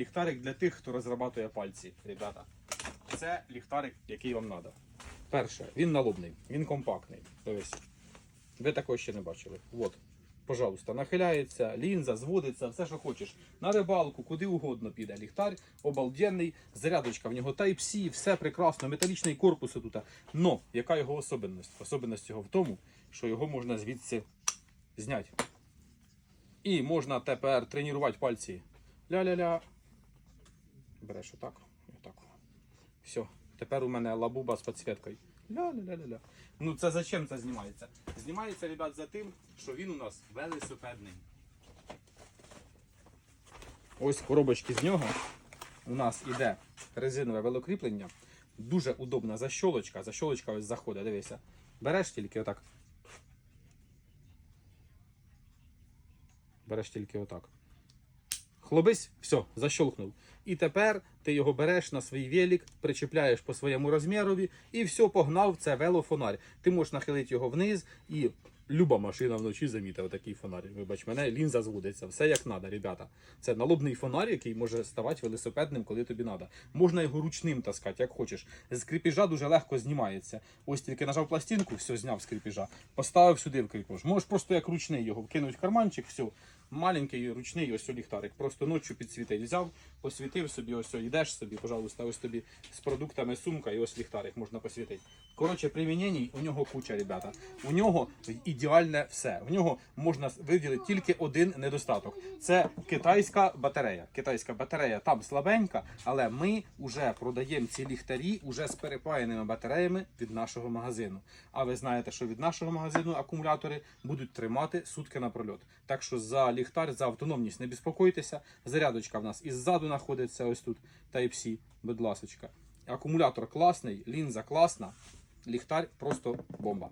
ліхтарик для тих, хто розрабатує пальці, ребята. Це ліхтарик, який вам треба. Перше, він налобний, він компактний. Дивись. Ви такого ще не бачили. От. Пожалуйста, нахиляється, лінза, зводиться, все, що хочеш. На рибалку, куди угодно піде. Ліхтар, обалденний, зарядочка в нього Type-C, все прекрасно, металічний корпус тут. Но яка його особливість? Особливість його в тому, що його можна звідси зняти. І можна тепер тренувати пальці. Ля-ля-ля. Береш отак. Отак. Все. Тепер у мене лабуба з підсвіткою. Ля-ля-ля-ля. Ну це зачем це знімається? Знімається, ребят, за тим, що він у нас велосипедний. Ось коробочки з нього. У нас іде резинове велокріплення. Дуже удобна защолочка. Защолочка ось заходить, дивися. Береш тільки отак. Береш тільки отак. Хлобись, все, защолкнув. І тепер ти його береш на свій велик, причіпляєш по своєму розмірові і все, погнав, це велофонарь. Ти можеш нахилити його вниз і люба машина вночі замітить отакий фонарь. Вибач мене, лінза зводиться, все як треба, ребята. Це налобний фонарь, який може ставати велосипедним, коли тобі треба. Можна його ручним таскати, як хочеш. З кріпіжа дуже легко знімається. Ось тільки нажав пластинку, все, зняв з кріпіжа, поставив сюди в кріпіж. Можеш просто як ручний його вкинути в карманчик, все. Маленький ручний ось ліхтарик. Просто ночі підсвітить. Взяв, посвітив собі, ось йдеш собі, пожалуйста, ось тобі з продуктами сумка і ось ліхтарик можна посвітити. Коротше, примінень у нього куча, ребята. У нього ідеальне все. У нього можна виділити тільки один недостаток. Це китайська батарея. Китайська батарея там слабенька, але ми вже продаємо ці ліхтарі уже з перепаяними батареями від нашого магазину. А ви знаєте, що від нашого магазину акумулятори будуть тримати сутки напрольот. Так що за ліхтар, за автономність не безпокойтеся. Зарядочка в нас іззаду знаходиться ось тут Type-C, будь ласочка. Акумулятор класний, лінза класна, ліхтар просто бомба.